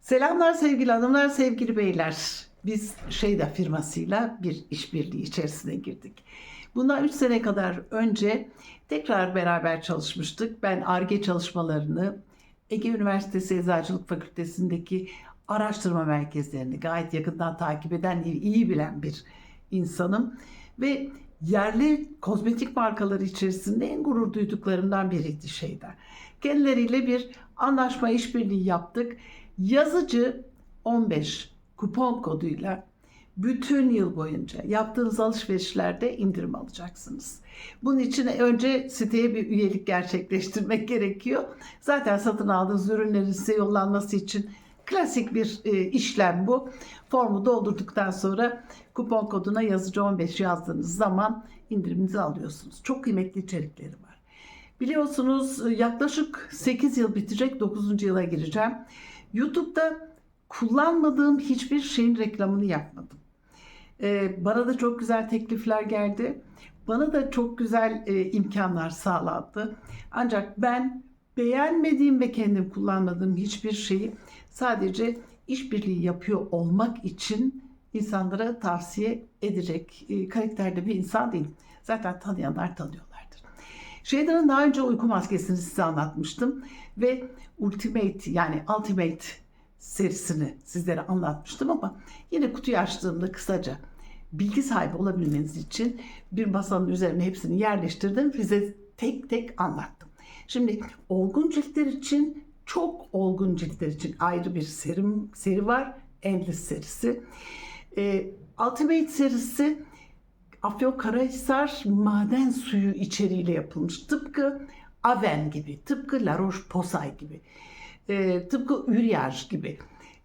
Selamlar sevgili hanımlar, sevgili beyler. Biz Şeyda firmasıyla bir işbirliği içerisine girdik. Bundan 3 sene kadar önce tekrar beraber çalışmıştık. Ben ARGE çalışmalarını Ege Üniversitesi Eczacılık Fakültesindeki araştırma merkezlerini gayet yakından takip eden, iyi bilen bir insanım. Ve yerli kozmetik markaları içerisinde en gurur duyduklarımdan biriydi Şeyda. Kendileriyle bir anlaşma işbirliği yaptık. Yazıcı 15 kupon koduyla bütün yıl boyunca yaptığınız alışverişlerde indirim alacaksınız. Bunun için önce siteye bir üyelik gerçekleştirmek gerekiyor. Zaten satın aldığınız ürünlerin size yollanması için klasik bir e, işlem bu. Formu doldurduktan sonra kupon koduna yazıcı 15 yazdığınız zaman indiriminizi alıyorsunuz. Çok kıymetli içerikleri var. Biliyorsunuz e, yaklaşık 8 yıl bitecek 9. yıla gireceğim. YouTube'da kullanmadığım hiçbir şeyin reklamını yapmadım. Ee, bana da çok güzel teklifler geldi. Bana da çok güzel e, imkanlar sağlandı. Ancak ben beğenmediğim ve kendim kullanmadığım hiçbir şeyi sadece işbirliği yapıyor olmak için insanlara tavsiye edecek e, karakterde bir insan değilim. Zaten tanıyanlar tanıyorlardır. Şeydan'ın daha önce uyku maskesini size anlatmıştım ve Ultimate yani Ultimate serisini sizlere anlatmıştım ama yine kutuyu açtığımda kısaca bilgi sahibi olabilmeniz için bir masanın üzerine hepsini yerleştirdim. Size tek tek anlattım. Şimdi olgun ciltler için çok olgun ciltler için ayrı bir serim seri var. Endless serisi. Ee, Ultimate serisi Afyonkarahisar maden suyu içeriğiyle yapılmış. Tıpkı Aven gibi, tıpkı La Roche-Posay gibi, e, tıpkı Uriage gibi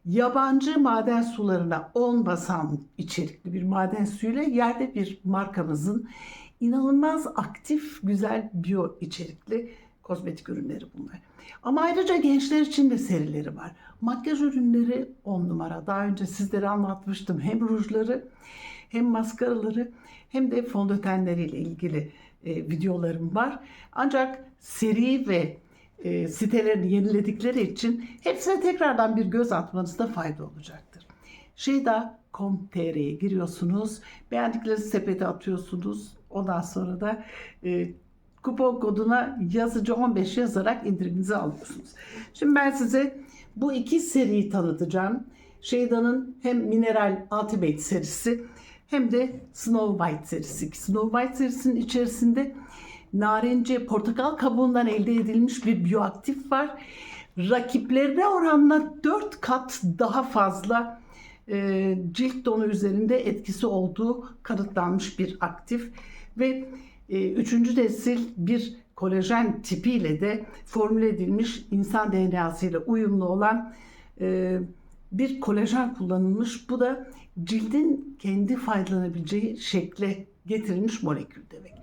yabancı maden sularına 10 basan içerikli bir maden suyuyla yerde bir markamızın inanılmaz aktif, güzel biyo içerikli kozmetik ürünleri bunlar. Ama ayrıca gençler için de serileri var. Makyaj ürünleri 10 numara. Daha önce sizlere anlatmıştım. Hem rujları hem maskaraları hem de fondötenleriyle ilgili e, videolarım var. Ancak seri ve e, sitelerini yeniledikleri için hepsine tekrardan bir göz atmanızda fayda olacaktır. Şeyda.com.tr'ye giriyorsunuz. Beğendiklerinizi sepete atıyorsunuz. Ondan sonra da e, kupon koduna yazıcı 15 yazarak indiriminizi alıyorsunuz. Şimdi ben size bu iki seriyi tanıtacağım. Şeyda'nın hem Mineral Ultimate serisi hem de Snow White serisi. Snow White serisinin içerisinde narince portakal kabuğundan elde edilmiş bir bioaktif var. Rakiplerine oranla 4 kat daha fazla e, cilt tonu üzerinde etkisi olduğu kanıtlanmış bir aktif ve üçüncü nesil bir kolajen tipiyle de formüle edilmiş insan DNA'sı ile uyumlu olan e, bir kolajen kullanılmış. Bu da cildin kendi faydalanabileceği şekle getirilmiş molekül demek.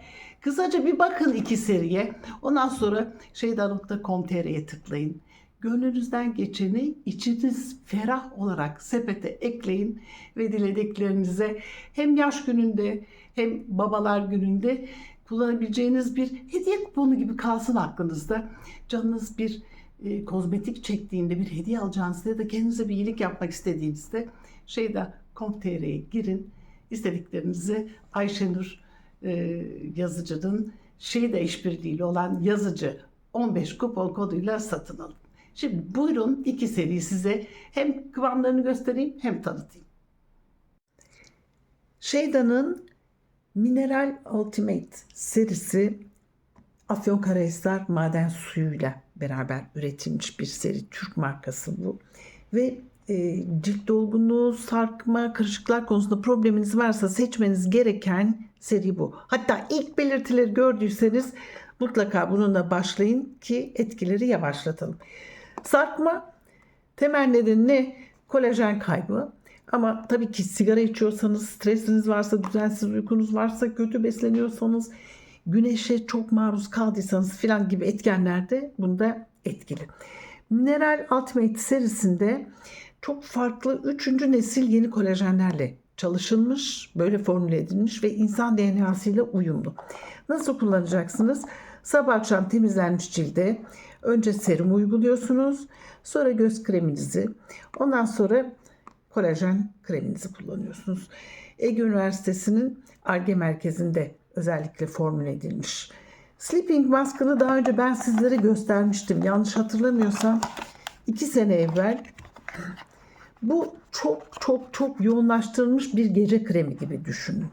Kısaca bir bakın iki seriye. Ondan sonra şeyda.com.tr'ye tıklayın. Gönlünüzden geçeni içiniz ferah olarak sepete ekleyin ve dilediklerinize hem yaş gününde hem babalar gününde kullanabileceğiniz bir hediye kuponu gibi kalsın aklınızda. Canınız bir e, kozmetik çektiğinde bir hediye alacağınızda ya da kendinize bir iyilik yapmak istediğinizde şeyda.com.tr'ye girin. İstediklerinizi Ayşenur e, yazıcının şeyde işbirliğiyle olan yazıcı 15 kupon koduyla satın alın. Şimdi buyurun iki seri size hem kıvamlarını göstereyim hem tanıtayım. Şeyda'nın Mineral Ultimate serisi Afyonkarahisar maden suyuyla beraber üretilmiş bir seri. Türk markası bu. Ve e, cilt dolgunluğu, sarkma, kırışıklar konusunda probleminiz varsa seçmeniz gereken seri bu. Hatta ilk belirtileri gördüyseniz mutlaka bununla başlayın ki etkileri yavaşlatalım. Sarkma temel nedeni ne? Kolajen kaybı. Ama tabii ki sigara içiyorsanız, stresiniz varsa, düzensiz uykunuz varsa, kötü besleniyorsanız, güneşe çok maruz kaldıysanız filan gibi etkenler de bunda etkili. Mineral Ultimate serisinde çok farklı 3. nesil yeni kolajenlerle çalışılmış, böyle formüle edilmiş ve insan DNA'sı ile uyumlu. Nasıl kullanacaksınız? Sabah akşam temizlenmiş cilde önce serum uyguluyorsunuz. Sonra göz kreminizi. Ondan sonra kolajen kreminizi kullanıyorsunuz. Ege Üniversitesi'nin ARGE merkezinde özellikle formüle edilmiş. Sleeping maskını daha önce ben sizlere göstermiştim. Yanlış hatırlamıyorsam 2 sene evvel. Bu çok çok çok yoğunlaştırılmış bir gece kremi gibi düşünün.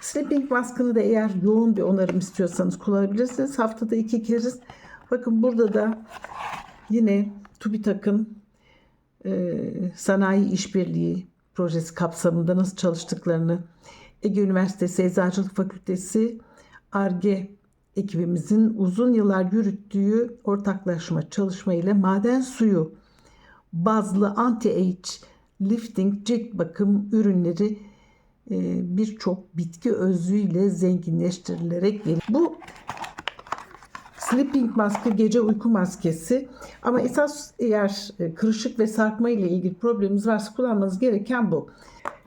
Sleeping maskını da eğer yoğun bir onarım istiyorsanız kullanabilirsiniz. Haftada iki kez. Bakın burada da yine TÜBİTAK'ın e, sanayi işbirliği projesi kapsamında nasıl çalıştıklarını Ege Üniversitesi Eczacılık Fakültesi ARGE ekibimizin uzun yıllar yürüttüğü ortaklaşma çalışma ile maden suyu bazlı anti-age lifting cilt bakım ürünleri e, birçok bitki özüyle zenginleştirilerek geliyor. Bu sleeping maske gece uyku maskesi ama esas eğer e, kırışık ve sarkma ile ilgili probleminiz varsa kullanmanız gereken bu.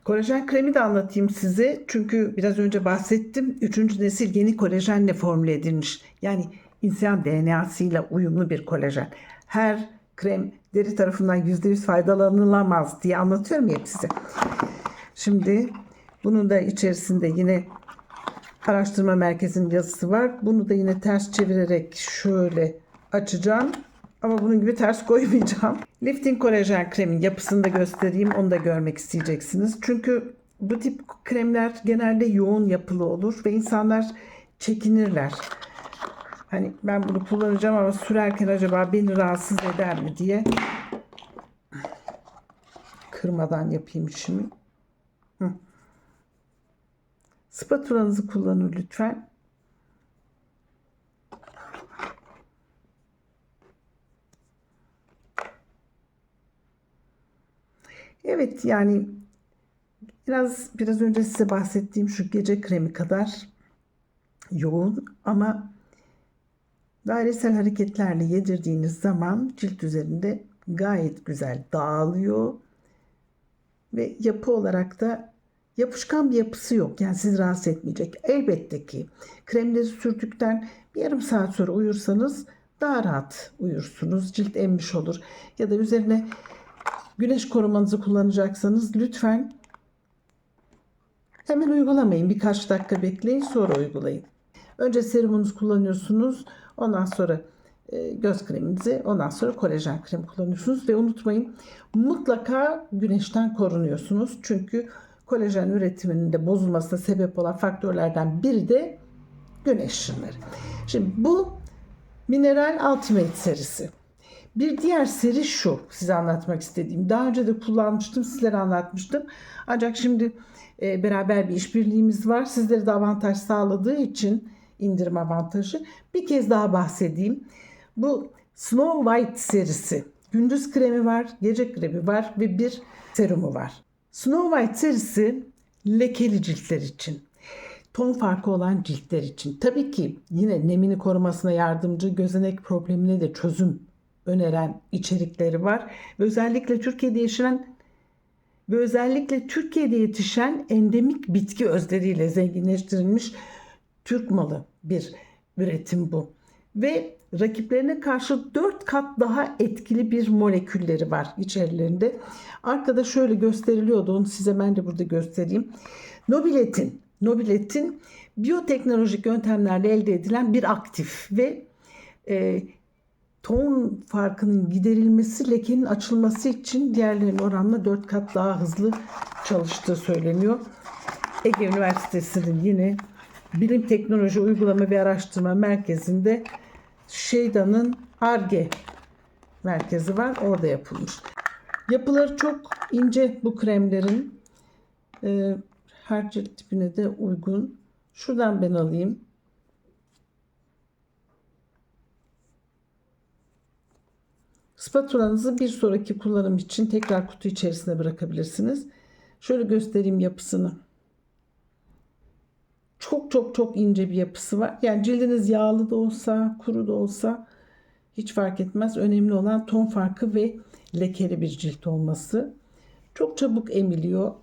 Kolajen kremi de anlatayım size. Çünkü biraz önce bahsettim. Üçüncü nesil yeni kolajenle formüle edilmiş. Yani insan DNA'sıyla uyumlu bir kolajen. Her krem deri tarafından %100 faydalanılamaz diye anlatıyorum hep size. Şimdi bunun da içerisinde yine araştırma merkezinin yazısı var. Bunu da yine ters çevirerek şöyle açacağım. Ama bunun gibi ters koymayacağım. Lifting kolajen kremin yapısını da göstereyim. Onu da görmek isteyeceksiniz. Çünkü bu tip kremler genelde yoğun yapılı olur ve insanlar çekinirler. Hani ben bunu kullanacağım ama sürerken acaba beni rahatsız eder mi diye kırmadan yapayım işimi. Hı. Spatulanızı kullanın lütfen. Evet yani biraz biraz önce size bahsettiğim şu gece kremi kadar yoğun ama dairesel hareketlerle yedirdiğiniz zaman cilt üzerinde gayet güzel dağılıyor ve yapı olarak da yapışkan bir yapısı yok. Yani sizi rahatsız etmeyecek. Elbette ki kremleri sürdükten bir yarım saat sonra uyursanız daha rahat uyursunuz. Cilt emmiş olur. Ya da üzerine güneş korumanızı kullanacaksanız lütfen hemen uygulamayın. Birkaç dakika bekleyin sonra uygulayın. Önce serumunuzu kullanıyorsunuz. Ondan sonra e, göz kreminizi, ondan sonra kolajen kremi kullanıyorsunuz ve unutmayın mutlaka güneşten korunuyorsunuz. Çünkü kolajen üretiminin de bozulmasına sebep olan faktörlerden biri de güneş ışınları. Şimdi bu Mineral Ultimate serisi. Bir diğer seri şu size anlatmak istediğim. Daha önce de kullanmıştım, sizlere anlatmıştım. Ancak şimdi e, beraber bir işbirliğimiz var. Sizlere de avantaj sağladığı için indirim avantajı. Bir kez daha bahsedeyim. Bu Snow White serisi. Gündüz kremi var, gece kremi var ve bir serumu var. Snow White serisi lekeli ciltler için. Ton farkı olan ciltler için. Tabii ki yine nemini korumasına yardımcı gözenek problemine de çözüm öneren içerikleri var. Özellikle Türkiye'de yaşayan ve özellikle Türkiye'de yetişen endemik bitki özleriyle zenginleştirilmiş Türk malı bir üretim bu. Ve rakiplerine karşı 4 kat daha etkili bir molekülleri var içerilerinde. Arkada şöyle gösteriliyordu onu size ben de burada göstereyim. Nobiletin, Nobiletin biyoteknolojik yöntemlerle elde edilen bir aktif ve e, ton farkının giderilmesi lekenin açılması için diğerlerinin oranla 4 kat daha hızlı çalıştığı söyleniyor. Ege Üniversitesi'nin yine Bilim Teknoloji Uygulama ve Araştırma Merkezi'nde Şeyda'nın ARGE merkezi var. Orada yapılmış. Yapıları çok ince bu kremlerin. Ee, her cilt tipine de uygun. Şuradan ben alayım. Spatulanızı bir sonraki kullanım için tekrar kutu içerisine bırakabilirsiniz. Şöyle göstereyim yapısını. Çok çok çok ince bir yapısı var. Yani cildiniz yağlı da olsa, kuru da olsa hiç fark etmez. Önemli olan ton farkı ve lekeli bir cilt olması. Çok çabuk emiliyor.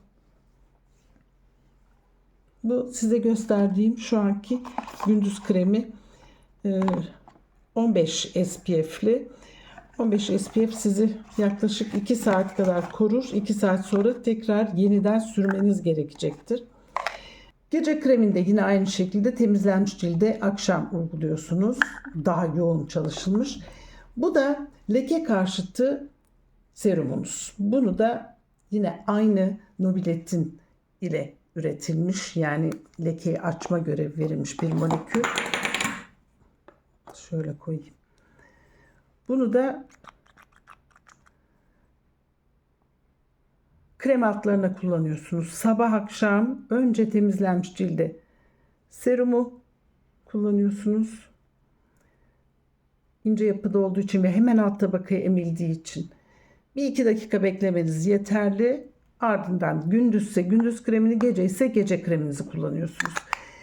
Bu size gösterdiğim şu anki gündüz kremi e, 15 SPF'li. 15 SPF sizi yaklaşık 2 saat kadar korur. 2 saat sonra tekrar yeniden sürmeniz gerekecektir. Gece kreminde yine aynı şekilde temizlenmiş cilde akşam uyguluyorsunuz. Daha yoğun çalışılmış. Bu da leke karşıtı serumunuz. Bunu da yine aynı Nobilettin ile üretilmiş. Yani lekeyi açma görevi verilmiş bir molekül. Şöyle koyayım. Bunu da krem altlarına kullanıyorsunuz. Sabah akşam önce temizlenmiş cilde serumu kullanıyorsunuz. İnce yapıda olduğu için ve hemen alt tabakaya emildiği için bir iki dakika beklemeniz yeterli. Ardından gündüzse gündüz kremini, gece ise gece kreminizi kullanıyorsunuz.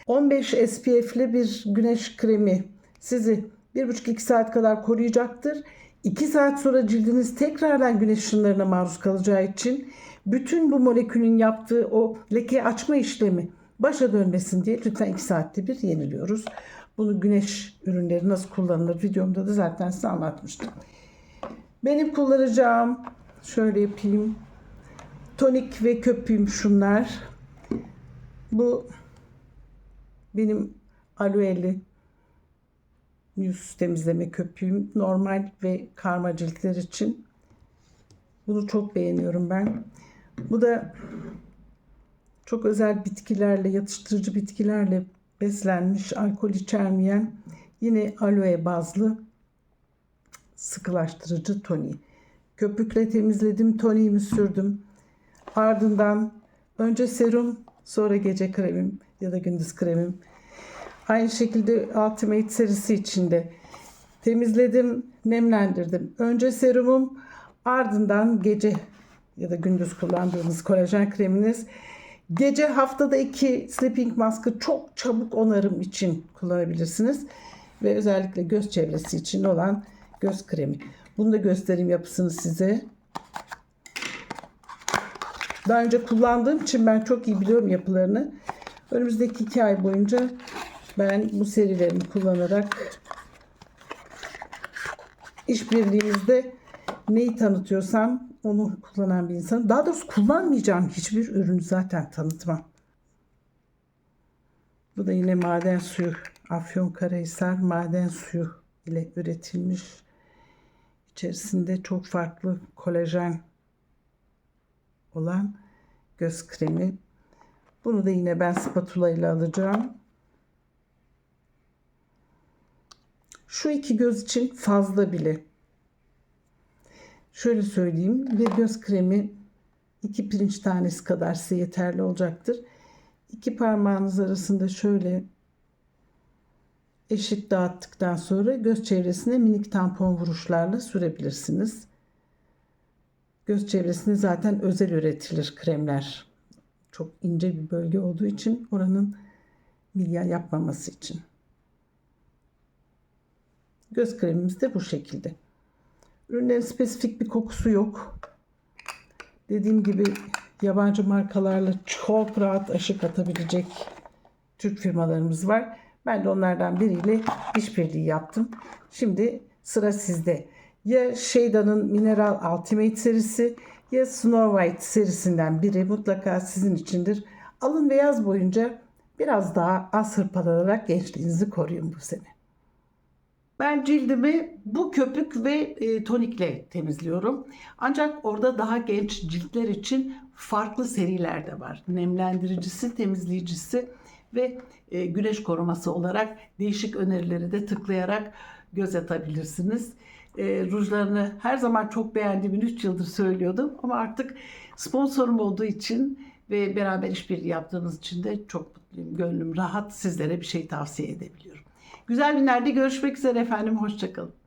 15 SPF'li bir güneş kremi sizi 1,5-2 saat kadar koruyacaktır. 2 saat sonra cildiniz tekrardan güneş ışınlarına maruz kalacağı için bütün bu molekülün yaptığı o leke açma işlemi başa dönmesin diye lütfen 2 saatte bir yeniliyoruz. Bunu güneş ürünleri nasıl kullanılır videomda da zaten size anlatmıştım. Benim kullanacağım şöyle yapayım. Tonik ve köpüğüm şunlar. Bu benim aloeli yüz temizleme köpüğüm. Normal ve karma ciltler için. Bunu çok beğeniyorum ben. Bu da çok özel bitkilerle, yatıştırıcı bitkilerle beslenmiş, alkol içermeyen yine aloe bazlı sıkılaştırıcı toniği. Köpükle temizledim, toniğimi sürdüm. Ardından önce serum, sonra gece kremim ya da gündüz kremim. Aynı şekilde Ultimate serisi içinde temizledim, nemlendirdim. Önce serumum, ardından gece ya da gündüz kullandığınız kolajen kreminiz. Gece haftada iki sleeping maskı çok çabuk onarım için kullanabilirsiniz. Ve özellikle göz çevresi için olan göz kremi. Bunu da göstereyim yapısını size. Daha önce kullandığım için ben çok iyi biliyorum yapılarını. Önümüzdeki iki ay boyunca ben bu serilerimi kullanarak işbirliğimizde neyi tanıtıyorsam onu kullanan bir insanım. Daha doğrusu kullanmayacağım hiçbir ürünü zaten tanıtmam. Bu da yine maden suyu. Afyonkarahisar maden suyu ile üretilmiş. İçerisinde çok farklı kolajen olan göz kremi. Bunu da yine ben spatula ile alacağım. Şu iki göz için fazla bile. Şöyle söyleyeyim. Bir göz kremi iki pirinç tanesi kadar size yeterli olacaktır. İki parmağınız arasında şöyle eşit dağıttıktan sonra göz çevresine minik tampon vuruşlarla sürebilirsiniz. Göz çevresinde zaten özel üretilir kremler. Çok ince bir bölge olduğu için oranın milya yapmaması için. Göz kremimiz de bu şekilde. Ürünlerin spesifik bir kokusu yok. Dediğim gibi yabancı markalarla çok rahat aşık atabilecek Türk firmalarımız var. Ben de onlardan biriyle işbirliği yaptım. Şimdi sıra sizde. Ya Sheyda'nın Mineral Ultimate serisi ya Snow White serisinden biri mutlaka sizin içindir. Alın ve yaz boyunca biraz daha az hırpalanarak gençliğinizi koruyun bu sene. Ben cildimi bu köpük ve e, tonikle temizliyorum. Ancak orada daha genç ciltler için farklı seriler de var. Nemlendiricisi, temizleyicisi ve e, güneş koruması olarak değişik önerileri de tıklayarak göz atabilirsiniz. E, rujlarını her zaman çok beğendiğimi 3 yıldır söylüyordum ama artık sponsorum olduğu için ve beraber işbirliği yaptığınız için de çok mutluyum. Gönlüm rahat sizlere bir şey tavsiye edebiliyorum. Güzel günlerde görüşmek üzere efendim. Hoşçakalın.